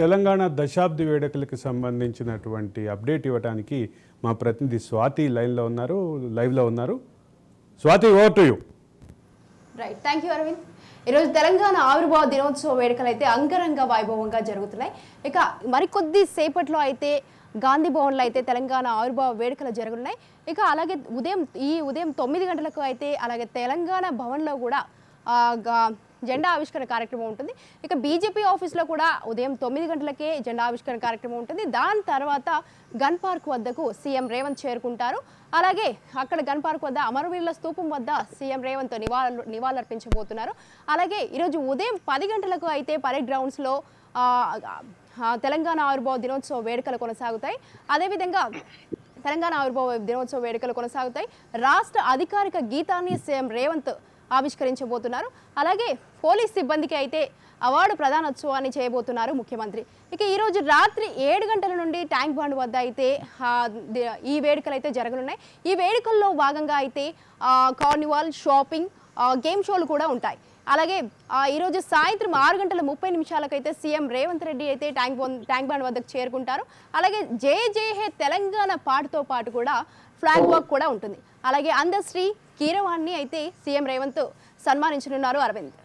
తెలంగాణ దశాబ్ది వేడుకలకు సంబంధించినటువంటి అప్డేట్ ఇవ్వడానికి మా ప్రతినిధి స్వాతి లైన్లో ఉన్నారు లైవ్లో ఉన్నారు. Swathi over to you right thank you Aravind ఈరోజు తెలంగాణ ఆవిర్భావ దినోత్సవ వేడుకలు అయితే అంగరంగ వైభవంగా జరుగుతున్నాయి. ఇక మరికొద్ది సేపట్లో అయితే గాంధీ భవన్లో అయితే తెలంగాణ ఆవిర్భావ వేడుకలు జరగనున్నాయి. ఇక అలాగే ఉదయం ఈ ఉదయం తొమ్మిది గంటలకు అయితే అలాగే తెలంగాణ భవన్లో కూడా గా- జెండా ఆవిష్కరణ కార్యక్రమం ఉంటుంది. ఇక బీజేపీ ఆఫీస్లో కూడా ఉదయం తొమ్మిది గంటలకే జెండా ఆవిష్కరణ కార్యక్రమం ఉంటుంది. దాని తర్వాత గన్ పార్క్ వద్దకు సీఎం రేవంత్ చేరుకుంటారు. అలాగే అక్కడ గన్ పార్క్ వద్ద అమరవీరుల స్తూపం వద్ద సీఎం రేవంత్ నివాళులు నివాళులర్పించబోతున్నారు. అలాగే ఈరోజు ఉదయం పది గంటలకు అయితే పరేడ్ గ్రౌండ్స్లో తెలంగాణ ఆవిర్భావ దినోత్సవ వేడుకలు కొనసాగుతాయి. అదేవిధంగా తెలంగాణ ఆవిర్భావ దినోత్సవ వేడుకలు కొనసాగుతాయి. రాష్ట్ర అధికారిక గీతాన్ని సీఎం రేవంత్ ఆవిష్కరించబోతున్నారు. అలాగే పోలీస్ సిబ్బందికి అయితే అవార్డు ప్రధానోత్సవాన్ని చేయబోతున్నారు ముఖ్యమంత్రి. ఇక ఈరోజు రాత్రి ఏడు గంటల నుండి ట్యాంక్ బండ్ వద్ద అయితే ఈ వేడుకలు అయితే జరగనున్నాయి. ఈ వేడుకల్లో భాగంగా అయితే కార్నివాల్ షాపింగ్ గేమ్ షోలు కూడా ఉంటాయి. అలాగే ఈరోజు సాయంత్రం ఆరు గంటల ముప్పై నిమిషాలకైతే సీఎం రేవంత్ రెడ్డి అయితే ట్యాంక్ బండ్ ట్యాంక్ బండ్ వద్దకు చేరుకుంటారు. అలాగే జే జే హే తెలంగాణ పాటతో పాటు కూడా ఫ్లాగ్ వాక్ కూడా ఉంటుంది. అలాగే అందశ్రీ కీరవాణ్ణి అయితే సీఎం రేవంత్ సన్మానించనున్నారు అరవింద్.